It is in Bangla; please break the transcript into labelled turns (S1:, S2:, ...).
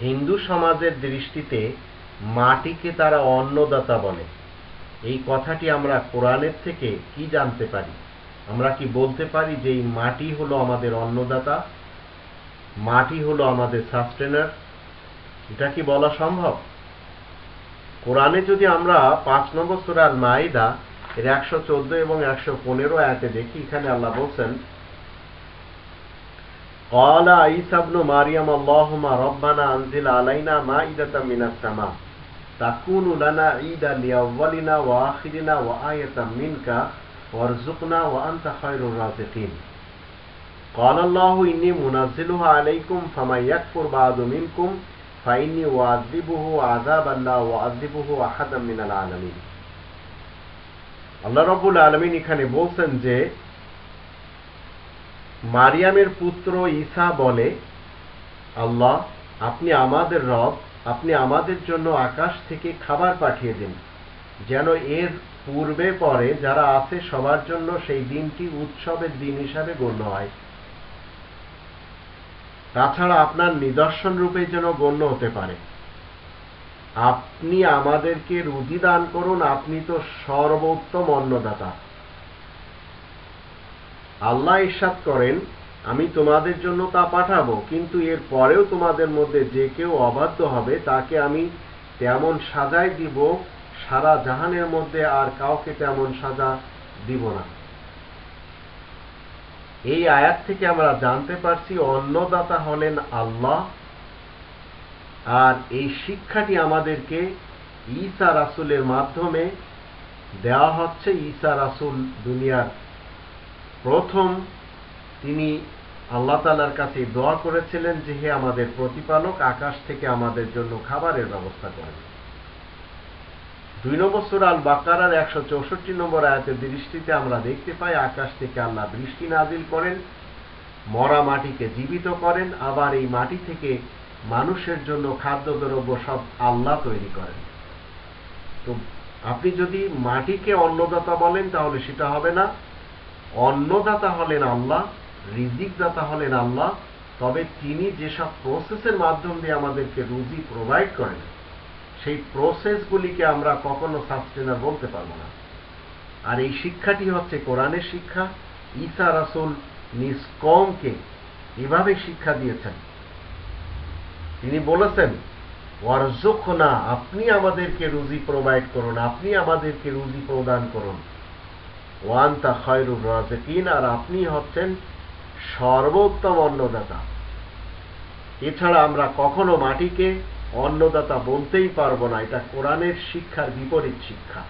S1: হিন্দু সমাজের দৃষ্টিতে মাটিকে তারা অন্নদাতা বলে। এই কথাটি আমরা কোরআনের থেকে কি জানতে পারি? আমরা কি বলতে পারি যে এই মাটি হলো আমাদের অন্নদাতা? মাটি হলো আমাদের সাস্টেনার এটা কি বলা সম্ভব? কোরআনে যদি আমরা পাঁচ নম্বর সুরার মাইদা এর একশো চোদ্দ এবং একশো পনেরো আয়াতে দেখি, এখানে আল্লাহ বলছেন قال عيسى ابن مريم اللهم ربنا انزل علينا مائدة من السماء تكون لنا عيدا لأولنا وآخرنا وآية منك وارزقنا وأنت خير الرازقين قال الله إني منزلها عليكم فمن يكفر بعد منكم فإني أعذبه عذابا لا أعذبه أحدا من العالمين আল্লাহ রব্বুল আলমিন এখানে বলছেন যে মারিয়ামের পুত্র ঈসা বলে, আল্লাহ, আপনি আমাদের রব, আপনি আমাদের জন্য আকাশ থেকে খাবার পাঠিয়ে দিন। যেন এর পূর্বে পরে যারা আছে সবার জন্য সেই দিনটি উৎসবের দিন হিসাবে গণ্য হয়। তাছাড়া আপনার নিদর্শন রূপে যেন গণ্য হতে পারে। আপনি আমাদেরকে রুজি দান করুন, আপনি তো সর্বোত্তম অন্নদাতা। আল্লাহ ইস্বাদ করেন, আমি তোমাদের জন্য তা পাঠাবো, কিন্তু এর পরেও তোমাদের মধ্যে যে কেউ অবাধ্য হবে, তাকে আমি তেমন সাজাই দিব, সারা জাহানের মধ্যে আর কাউকে তেমন সাজা দিব না। এই আয়াত থেকে আমরা জানতে পারছি, অন্নদাতা হলেন আল্লাহ, আর এই শিক্ষাটি আমাদেরকে ঈসা রাসুলের মাধ্যমে দেওয়া হচ্ছে, ঈসা রাসুল দুনিয়ার প্রথম তিনি আল্লাহ তালার কাছে দোয়া করেছিলেন যে হে আমাদের প্রতিপালক, আকাশ থেকে আমাদের জন্য খাবারের ব্যবস্থা করেন। দুই নম্বর সুর আল বাকারার একশো চৌষট্টি নম্বর আয়াতের দৃষ্টিতে আমরা দেখতে পাই, আকাশ থেকে আল্লাহ বৃষ্টি নাজিল করেন, মরা মাটিকে জীবিত করেন, আবার এই মাটি থেকে মানুষের জন্য খাদ্যদ্রব্য সব আল্লাহ তৈরি করেন। তো আপনি যদি মাটিকে অন্নদাতা বলেন, তাহলে সেটা হবে না। অন্নদাতা হলেন আল্লাহ রিজিক দাতা হলেন আল্লাহ, তবে তিনি যেসব প্রসেসের মাধ্যম দিয়ে আমাদেরকে রুজি প্রোভাইড করেন, সেই প্রসেসগুলিকে আমরা কখনো সাস্টেনার বলতে পারব না। আর এই শিক্ষাটি হচ্ছে কোরআনের শিক্ষা। ঈসা রাসুল নিজ কমকে এভাবে শিক্ষা দিয়েছেন। তিনি বলেছেন ওয়ারজুখনা আপনি আমাদেরকে রুজি প্রোভাইড করুন, আপনি আমাদেরকে রুজি প্রদান করুন। ওয়ান্তা খয়রুর রাজকিন, আর আপনি হচ্ছেন সর্বোত্তম অন্নদাতা। এছাড়া আমরা কখনো মাটিকে অন্নদাতা বলতেই পারব না, এটা কোরআনের শিক্ষার বিপরীত শিক্ষা।